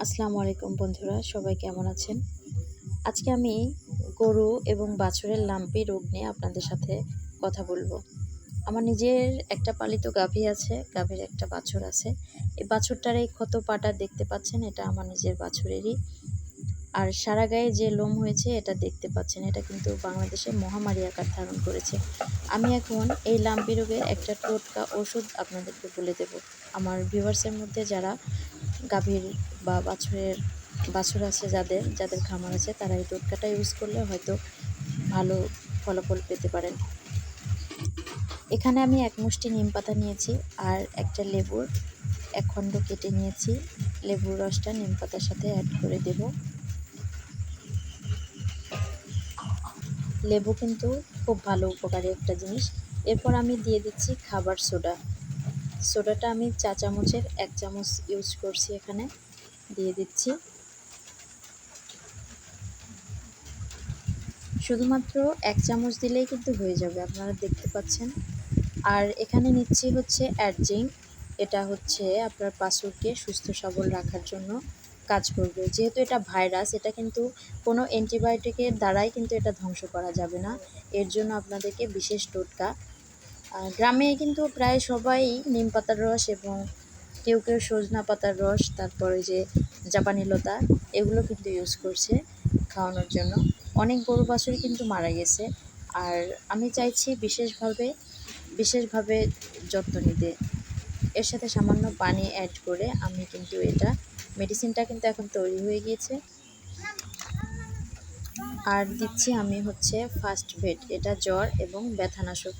আসসালামু আলাইকুম বন্ধুরা, সবাই কেমন আছেন? আজকে আমি গরু এবং বাছুরের লাম্পি রোগ নিয়ে আপনাদের সাথে কথা বলব। আমার নিজের একটা পালিত গাভী আছে, গাভীর একটা বাছুর আছে। এই বাছুরটার এই ক্ষত পাটা দেখতে পাচ্ছেন, এটা আমার নিজের বাছুরেরই। আর সারা গায়ে যে লোম হয়েছে, এটা দেখতে পাচ্ছেন, এটা কিন্তু বাংলাদেশে মহামারী আকার ধারণ করেছে। আমি এখন এই লাম্পি রোগের একটা টোটকা ওষুধ আপনাদেরকে বলে দেব। আমার ভিউয়ার্সের মধ্যে যারা গাভীর বা বাছুরের বাছুর আছে যাদের যাদের খামার আছে, তারা এই টোটকাটা ইউজ করলে হয়তো ভালো ফলাফল পেতে পারেন। এখানে আমি এক মুষ্টি নিম পাতা নিয়েছি আর একটা লেবুর এক খণ্ড কেটে নিয়েছি। লেবুর রসটা নিম পাতার সাথে অ্যাড করে দেব। লেবু কিন্তু খুব ভালো উপকারী একটা জিনিস। এরপর আমি দিয়ে দিচ্ছি খাবার সোডা। সোডাটা আমি চা চামচের এক চামচ ইউজ করছি এখানে। দিয়ে দিচ্ছি। শুধুমাত্র এক চামচ দিলেই কিন্তু হয়ে যাবে, আপনারা দেখতে পাচ্ছেন। আর এখানে নিচ্ছি হচ্ছে অ্যাডজিং এটা হচ্ছে আপনার পাশুকে সুস্থ সবল রাখার জন্য কাজ করবে। যেহেতু এটা ভাইরাস, এটা কিন্তু কোনো অ্যান্টিবায়োটিকের দ্বারাই কিন্তু এটা ধ্বংস করা যাবে না। এর জন্য আপনাদেরকে বিশেষ টোটকা গ্রামে কিন্তু প্রায় সবাই নিম পাতার রস এবং কেউ কেউ সজনা পাতার রস, তারপরে যে জাপানি লতা, এগুলো কিন্তু ইউজ করছে খাওয়ানোর জন্য। অনেক গরু বাছুরই কিন্তু মারা গেছে। আর আমি চাইছি বিশেষভাবে বিশেষভাবে যত্ন নিতে। এর সাথে সামান্য পানি অ্যাড করে আমি কিন্তু এটা মেডিসিনটা কিন্তু এখন তৈরি হয়ে গিয়েছে। আর দিচ্ছি আমি হচ্ছে ফার্স্ট ভেট এটা জ্বর এবং ব্যথানাশক।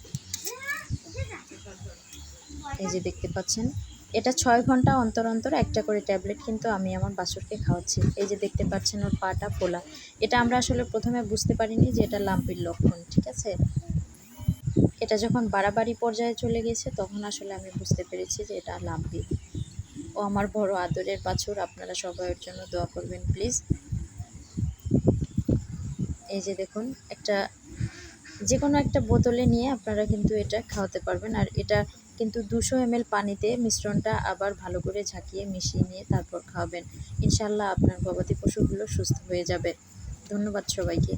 এই যে দেখতে পাচ্ছেন, এটা ছয় ঘণ্টা অন্তর অন্তর একটা করে ট্যাবলেট কিন্তু আমি আমার বাছুরকে খাওয়াচ্ছি। এই যে দেখতে পাচ্ছেন ওর পাটা ফোলা। এটা আমরা আসলে প্রথমে বুঝতে পারিনি যে এটা লাম্পির লক্ষণ, ঠিক আছে? এটা যখন বাড়াবাড়ি পর্যায়ে চলে গেছে, তখন আসলে আমি বুঝতে পেরেছি যে এটা লাম্পি। ও আমার বড় আদরের বাছুর, আপনারা সবাই ওর জন্য দোয়া করবেন, প্লিজ। এই যে দেখুন, একটা যে কোনো একটা বোতলে নিয়ে আপনারা কিন্তু এটা খাওয়াতে পারবেন। আর এটা কিন্তু দুশো এমএল পানিতে মিশ্রণটা আবার ভালো করে ঝাঁকিয়ে মিশিয়ে নিয়ে তারপর খাওয়াবেন। ইনশাল্লাহ আপনার গবাদি পশুগুলো সুস্থ হয়ে যাবে। ধন্যবাদ সবাইকে।